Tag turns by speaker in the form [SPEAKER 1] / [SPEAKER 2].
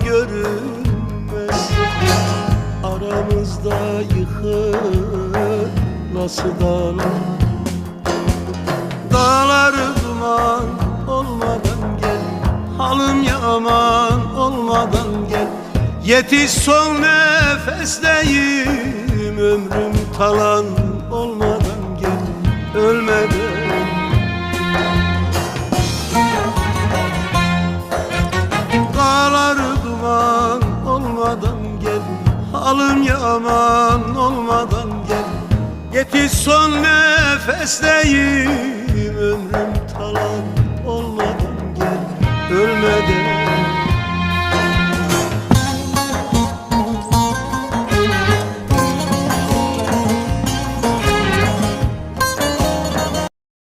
[SPEAKER 1] görünmez. Aramızda yıkır dağlar? Dağları duman olmadan gel. Halım yaman olmadan gel. Yetiş son nefesteyim. Ömrüm talan olmadan gel. Ölmeden olmadan gel. Halım yaman olmadan gel. Yetiş son nefesteyim